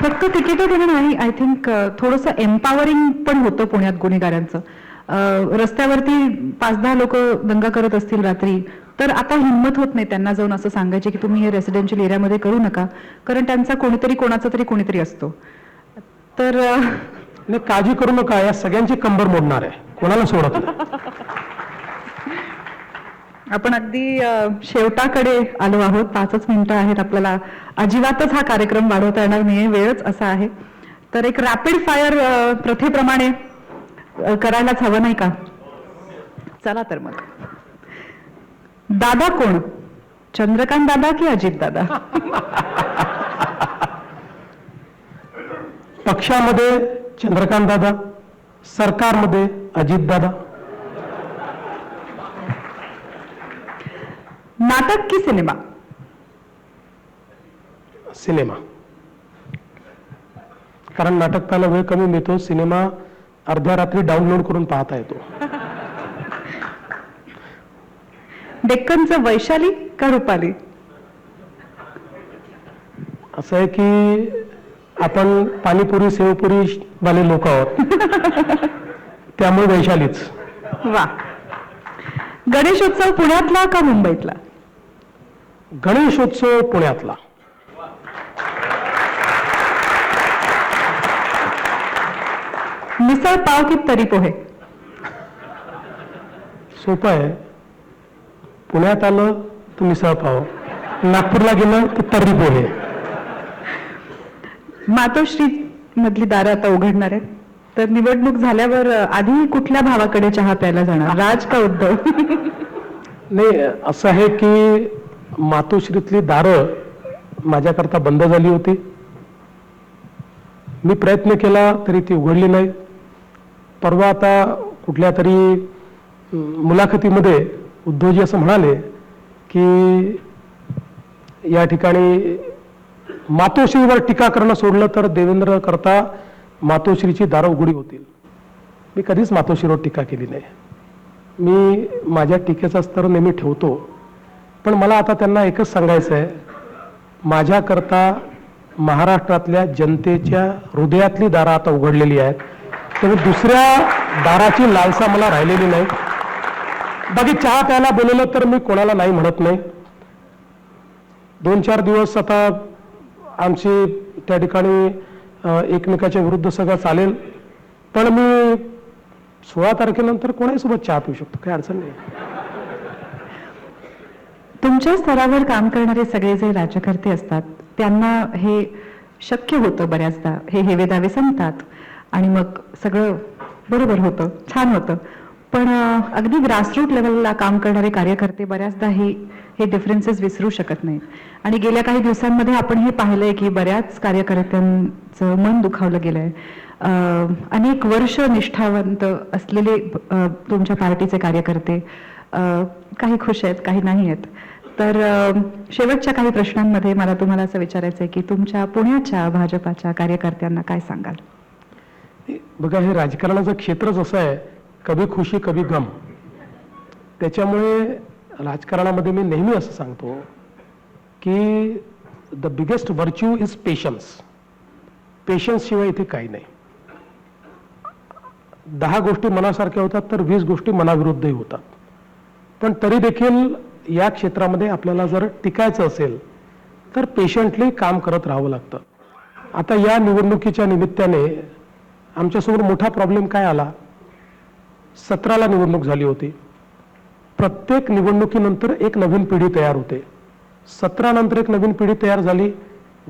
फक्त तिकीट देणं नाही. आय थिंक थोडंसं एम्पावरिंग पण होतं पुण्यात गुन्हेगारांचं. रस्त्यावरती पाच दहा लोक दंगा करत असतील रात्री तर आता हिंमत होत नाही त्यांना जाऊन असं सांगायचे की तुम्ही हे रेसिडेन्शियल एरियामध्ये करू नका कारण त्यांचा कोणीतरी कोणाचा तरी कोणीतरी असतो. तर काळजी करू नका. या सगळ्यांची कंबर मोडणार आहे. कोणाला सोडत आपण अगदी शेवटाकडे आलो आहोत. पाचच मिनिटं आहेत आपल्याला. अजिबातच हा कार्यक्रम वाढवता येणार नाही वेळच असा आहे. तर एक रॅपिड फायर प्रथेप्रमाणे करायलाच हवं नाही का? चला तर मग. दादा कोण? चंद्रकांत दादा की अजित दादा? पक्षामध्ये चंद्रकांत दादा सरकारमध्ये अजित दादा. नाटक की सिनेमा सिनेमा कारण नाटक पाहायला वेळ कमी मिळतो सिनेमा अर्ध्या रात्री डाउनलोड करून पाहता येतो डेक्कनचं वैशाली का रुपाली असं आहे की आपण पाणीपुरी सेवपुरी वाले लोक आहोत त्यामुळे वैशालीच वा गणेशोत्सव पुण्यातला का मुंबईतला गणेशोत्सव पुण्यातला. मिसळ पाव की तरी पोहे. सोपं आहे. पुण्यात आलं तर मिसळ पाव. नागपूरला गेलं तर तर्री पोहे. मातोश्री मधली दारं आता उघडणार आहेत. तर निवडणूक झाल्यावर आधी कुठल्या भावाकडे चहा प्यायला जाणार? राज का उद्धव? नाही असं आहे की मातोश्रीतली दारं माझ्याकरता बंद झाली होती. मी प्रयत्न केला तरी ती उघडली नाही. परवा आता कुठल्या तरी मुलाखतीमध्ये उद्धवजी असं म्हणाले की या ठिकाणी मातोश्रीवर टीका करणं सोडलं तर देवेंद्र करता मातोश्रीची दारं उघडी होतील. मी कधीच मातोश्रीवर टीका केली नाही. मी माझ्या टीकेचा स्तर नेहमी ठेवतो. पण मला आता त्यांना एकच सांगायचं आहे. माझ्याकरता महाराष्ट्रातल्या जनतेच्या हृदयातली दारं आता उघडलेली आहेत. त्यामुळे दुसऱ्या दाराची लालसा मला राहिलेली नाही. बाकी चहा प्यायला बोलवलं तर मी कोणाला नाही म्हणत नाही. दोन चार दिवस आता आमची त्या ठिकाणी एकमेकाच्या विरुद्ध सगळं चालेल. पण मी सोळा तारखेनंतर कोणासोबत चहा पिऊ शकतो? काही अडचण नाही. तुमच्या स्तरावर काम करणारे सगळे जे राज्यकर्ते असतात त्यांना हे शक्य होतं बऱ्याचदा. हे हेवे दावे संपतात. आणि मग सगळं बरोबर होतं. छान होतं. पण अगदी ग्रासरूट लेवलला काम करणारे कार्यकर्ते बऱ्याचदा हे हे डिफरन्सेस विसरू शकत नाहीत. आणि गेल्या काही दिवसांमध्ये आपण हे पाहिलंय की बऱ्याच कार्यकर्त्यांचं मन दुखावलं गेलंय. अनेक वर्ष निष्ठावंत असलेले तुमच्या पार्टीचे कार्यकर्ते काही खुश आहेत काही नाही आहेत. तर शेवटच्या काही प्रश्नांमध्ये मला तुम्हाला असं विचारायचं आहे की तुमच्या पुण्याच्या भाजपाच्या कार्यकर्त्यांना काय सांगाल? बघा हे राजकारणाचं क्षेत्रच असं आहे कभी खुशी कभी गम. त्याच्यामुळे राजकारणामध्ये मी नेहमी असं सांगतो की the biggest virtue is patience patience शिवाय इथे काही नाही. दहा गोष्टी मनासारख्या होतात तर वीस गोष्टी मनाविरुद्धही होतात. पण तरी देखील या क्षेत्रामध्ये आपल्याला जर टिकायचं असेल तर पेशंटली काम करत राहावं लागतं. आता या निवडणुकीच्या निमित्ताने आमच्यासमोर मोठा प्रॉब्लेम काय आला? सतराला निवडणूक झाली होती. प्रत्येक निवडणुकीनंतर एक नवीन पिढी तयार होते. सतरा नंतर एक नवीन पिढी तयार झाली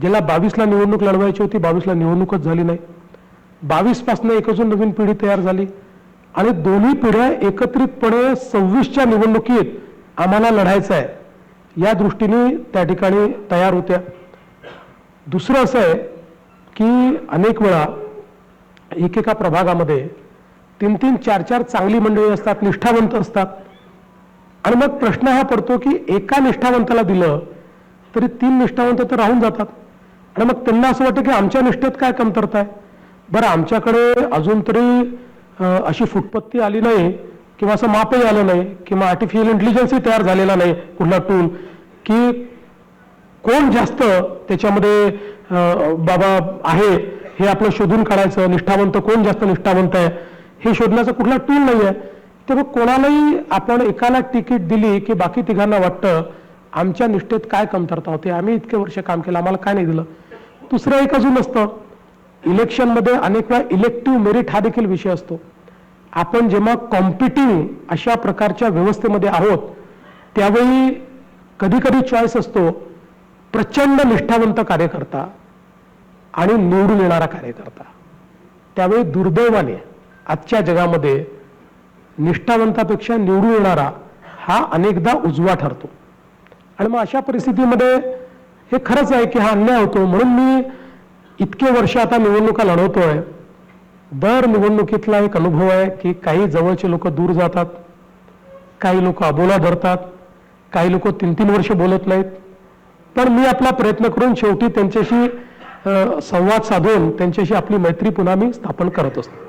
ज्याला बावीसला निवडणूक लढवायची होती बावीसला निवडणूकच झाली नाही. बावीसपासनं एक अजून नवीन पिढी तयार झाली. आणि दोन्ही पिढ्या एकत्रितपणे सव्वीसच्या निवडणुकीत आम्हाला लढायचं आहे या दृष्टीने त्या ठिकाणी तयार होत्या. दुसरं असं आहे की अनेक वेळा एकेका प्रभागामध्ये तीन तीन चार चार चांगली मंडळी असतात निष्ठावंत असतात. आणि मग प्रश्न हा पडतो की एका निष्ठावंताला दिलं तरी तीन निष्ठावंत तर राहून जातात. आणि मग त्यांना असं वाटतं की आमच्या निष्ठेत काय कमतरता आहे? बरं आमच्याकडे अजून तरी अशी फुटपत्ती आली नाही किंवा असं मापही आलं नाही किंवा आर्टिफिशियल इंटेलिजन्सही तयार झालेला नाही कुठला टूल की कोण जास्त त्याच्यामध्ये बाबा आहे हे आपलं शोधून काढायचं निष्ठावंत कोण जास्त निष्ठावंत आहे हे शोधण्याचा कुठला टूल नाही आहे. तेव्हा कोणालाही आपण एकाला तिकीट दिली की बाकी तिघांना वाटतं आमच्या निष्ठेत काय कमतरता होते? आम्ही इतके वर्ष काम केलं आम्हाला काय नाही दिलं? दुसरं एक अजून असतं इलेक्शनमध्ये अनेक वेळा इलेक्टिव्ह मेरिट हा देखील विषय असतो. आपण जेव्हा कॉम्पिटिव्ह अशा प्रकारच्या व्यवस्थेमध्ये आहोत त्यावेळी कधी कधी चॉईस असतो प्रचंड निष्ठावंत कार्यकर्ता आणि निवडून येणारा कार्यकर्ता. त्यावेळी दुर्दैवाने आजच्या जगामध्ये निष्ठावंतापेक्षा निवडून येणारा हा अनेकदा उजवा ठरतो. आणि मग अशा परिस्थितीमध्ये हे खरंच आहे की हा अन्याय होतो म्हणून मी इतके वर्ष आता निवडणुका लढवतोय. दर निवडणुकीतला एक अनुभव आहे की काही जवळचे लोक दूर जातात काही लोक अबोला धरतात काही लोक तीन तीन वर्ष बोलत नाहीत. पण मी आपला प्रयत्न करून शेवटी त्यांच्याशी संवाद साधून त्यांच्याशी आपली मैत्री पुन्हा मी स्थापन करत असतो.